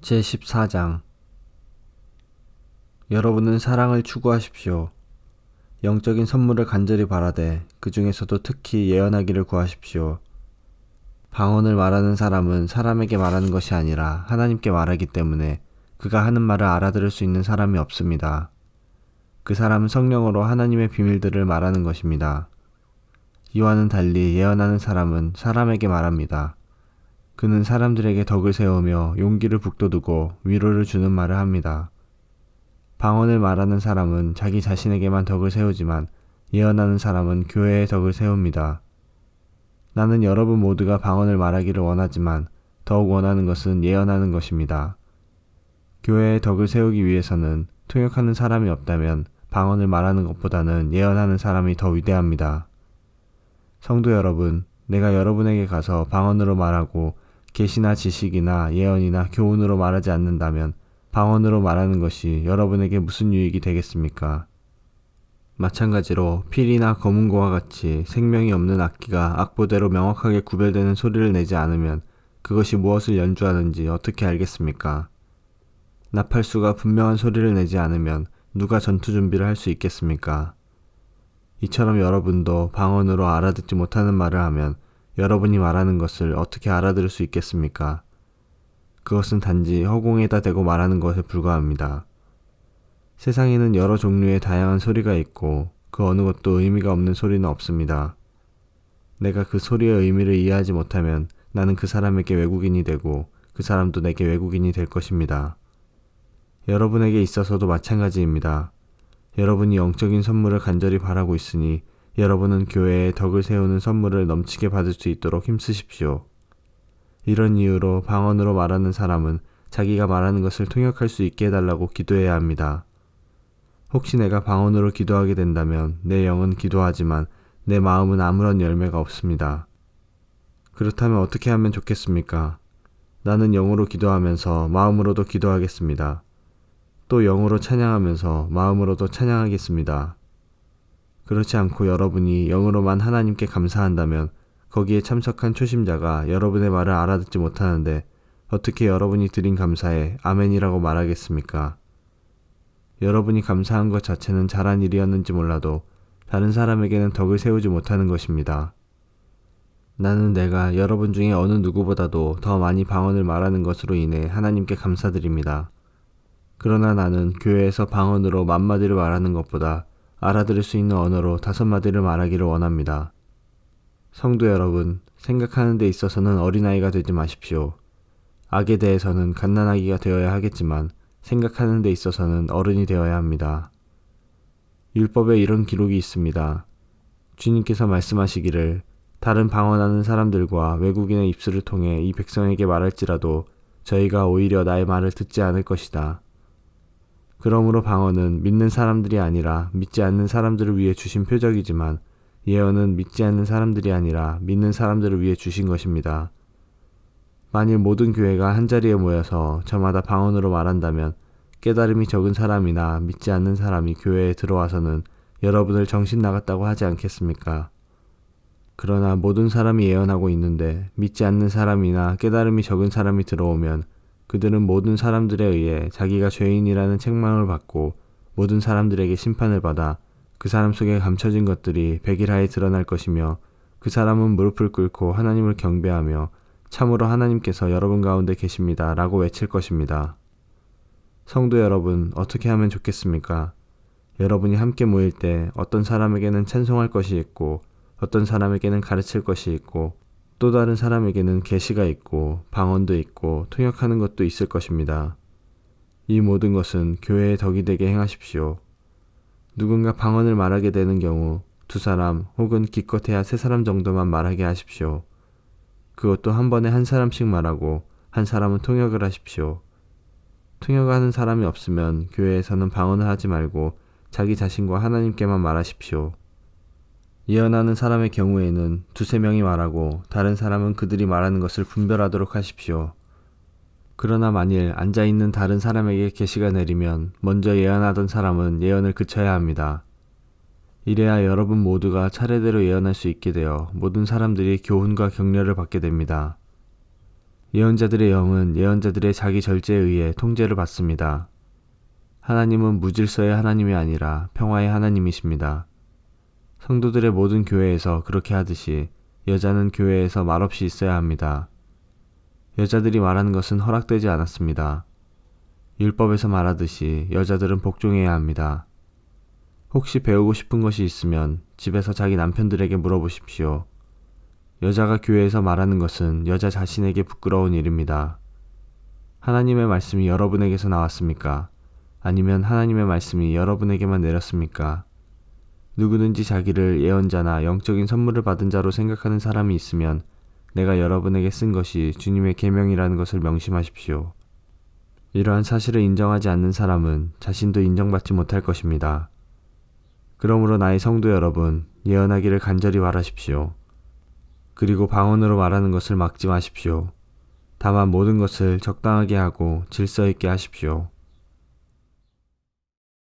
제14장 여러분은 사랑을 추구하십시오. 영적인 선물을 간절히 바라되 그 중에서도 특히 예언하기를 구하십시오. 방언을 말하는 사람은 사람에게 말하는 것이 아니라 하나님께 말하기 때문에 그가 하는 말을 알아들을 수 있는 사람이 없습니다. 그 사람은 성령으로 하나님의 비밀들을 말하는 것입니다. 이와는 달리 예언하는 사람은 사람에게 말합니다. 그는 사람들에게 덕을 세우며 용기를 북돋우고 위로를 주는 말을 합니다. 방언을 말하는 사람은 자기 자신에게만 덕을 세우지만 예언하는 사람은 교회의 덕을 세웁니다. 나는 여러분 모두가 방언을 말하기를 원하지만 더욱 원하는 것은 예언하는 것입니다. 교회의 덕을 세우기 위해서는 통역하는 사람이 없다면 방언을 말하는 것보다는 예언하는 사람이 더 위대합니다. 성도 여러분, 내가 여러분에게 가서 방언으로 말하고 계시나 지식이나 예언이나 교훈으로 말하지 않는다면 방언으로 말하는 것이 여러분에게 무슨 유익이 되겠습니까? 마찬가지로 필이나 검은고와 같이 생명이 없는 악기가 악보대로 명확하게 구별되는 소리를 내지 않으면 그것이 무엇을 연주하는지 어떻게 알겠습니까? 나팔수가 분명한 소리를 내지 않으면 누가 전투 준비를 할 수 있겠습니까? 이처럼 여러분도 방언으로 알아듣지 못하는 말을 하면 여러분이 말하는 것을 어떻게 알아들을 수 있겠습니까? 그것은 단지 허공에다 대고 말하는 것에 불과합니다. 세상에는 여러 종류의 다양한 소리가 있고 그 어느 것도 의미가 없는 소리는 없습니다. 내가 그 소리의 의미를 이해하지 못하면 나는 그 사람에게 외국인이 되고 그 사람도 내게 외국인이 될 것입니다. 여러분에게 있어서도 마찬가지입니다. 여러분이 영적인 선물을 간절히 바라고 있으니 여러분은 교회에 덕을 세우는 선물을 넘치게 받을 수 있도록 힘쓰십시오. 이런 이유로 방언으로 말하는 사람은 자기가 말하는 것을 통역할 수 있게 해달라고 기도해야 합니다. 혹시 내가 방언으로 기도하게 된다면 내 영은 기도하지만 내 마음은 아무런 열매가 없습니다. 그렇다면 어떻게 하면 좋겠습니까? 나는 영으로 기도하면서 마음으로도 기도하겠습니다. 또 영으로 찬양하면서 마음으로도 찬양하겠습니다. 그렇지 않고 여러분이 영으로만 하나님께 감사한다면 거기에 참석한 초심자가 여러분의 말을 알아듣지 못하는데 어떻게 여러분이 드린 감사에 아멘이라고 말하겠습니까? 여러분이 감사한 것 자체는 잘한 일이었는지 몰라도 다른 사람에게는 덕을 세우지 못하는 것입니다. 나는 내가 여러분 중에 어느 누구보다도 더 많이 방언을 말하는 것으로 인해 하나님께 감사드립니다. 그러나 나는 교회에서 방언으로 만마디를 말하는 것보다 알아들을 수 있는 언어로 다섯 마디를 말하기를 원합니다. 성도 여러분, 생각하는 데 있어서는 어린아이가 되지 마십시오. 악에 대해서는 갓난아기가 되어야 하겠지만 생각하는 데 있어서는 어른이 되어야 합니다. 율법에 이런 기록이 있습니다. 주님께서 말씀하시기를 다른 방언하는 사람들과 외국인의 입술을 통해 이 백성에게 말할지라도 저희가 오히려 나의 말을 듣지 않을 것이다. 그러므로 방언은 믿는 사람들이 아니라 믿지 않는 사람들을 위해 주신 표적이지만 예언은 믿지 않는 사람들이 아니라 믿는 사람들을 위해 주신 것입니다. 만일 모든 교회가 한자리에 모여서 저마다 방언으로 말한다면 깨달음이 적은 사람이나 믿지 않는 사람이 교회에 들어와서는 여러분을 정신 나갔다고 하지 않겠습니까? 그러나 모든 사람이 예언하고 있는데 믿지 않는 사람이나 깨달음이 적은 사람이 들어오면 그들은 모든 사람들에 의해 자기가 죄인이라는 책망을 받고 모든 사람들에게 심판을 받아 그 사람 속에 감춰진 것들이 백일하에 드러날 것이며 그 사람은 무릎을 꿇고 하나님을 경배하며 참으로 하나님께서 여러분 가운데 계십니다. 라고 외칠 것입니다. 성도 여러분, 어떻게 하면 좋겠습니까? 여러분이 함께 모일 때 어떤 사람에게는 찬송할 것이 있고 어떤 사람에게는 가르칠 것이 있고 또 다른 사람에게는 계시가 있고 방언도 있고 통역하는 것도 있을 것입니다. 이 모든 것은 교회의 덕이 되게 행하십시오. 누군가 방언을 말하게 되는 경우 두 사람 혹은 기껏해야 세 사람 정도만 말하게 하십시오. 그것도 한 번에 한 사람씩 말하고 한 사람은 통역을 하십시오. 통역하는 사람이 없으면 교회에서는 방언을 하지 말고 자기 자신과 하나님께만 말하십시오. 예언하는 사람의 경우에는 두세 명이 말하고 다른 사람은 그들이 말하는 것을 분별하도록 하십시오. 그러나 만일 앉아 있는 다른 사람에게 계시가 내리면 먼저 예언하던 사람은 예언을 그쳐야 합니다. 이래야 여러분 모두가 차례대로 예언할 수 있게 되어 모든 사람들이 교훈과 격려를 받게 됩니다. 예언자들의 영은 예언자들의 자기 절제에 의해 통제를 받습니다. 하나님은 무질서의 하나님이 아니라 평화의 하나님이십니다. 성도들의 모든 교회에서 그렇게 하듯이 여자는 교회에서 말없이 있어야 합니다. 여자들이 말하는 것은 허락되지 않았습니다. 율법에서 말하듯이 여자들은 복종해야 합니다. 혹시 배우고 싶은 것이 있으면 집에서 자기 남편들에게 물어보십시오. 여자가 교회에서 말하는 것은 여자 자신에게 부끄러운 일입니다. 하나님의 말씀이 여러분에게서 나왔습니까? 아니면 하나님의 말씀이 여러분에게만 내렸습니까? 누구든지 자기를 예언자나 영적인 선물을 받은 자로 생각하는 사람이 있으면 내가 여러분에게 쓴 것이 주님의 계명이라는 것을 명심하십시오. 이러한 사실을 인정하지 않는 사람은 자신도 인정받지 못할 것입니다. 그러므로 나의 성도 여러분, 예언하기를 간절히 바라십시오. 그리고 방언으로 말하는 것을 막지 마십시오. 다만 모든 것을 적당하게 하고 질서 있게 하십시오.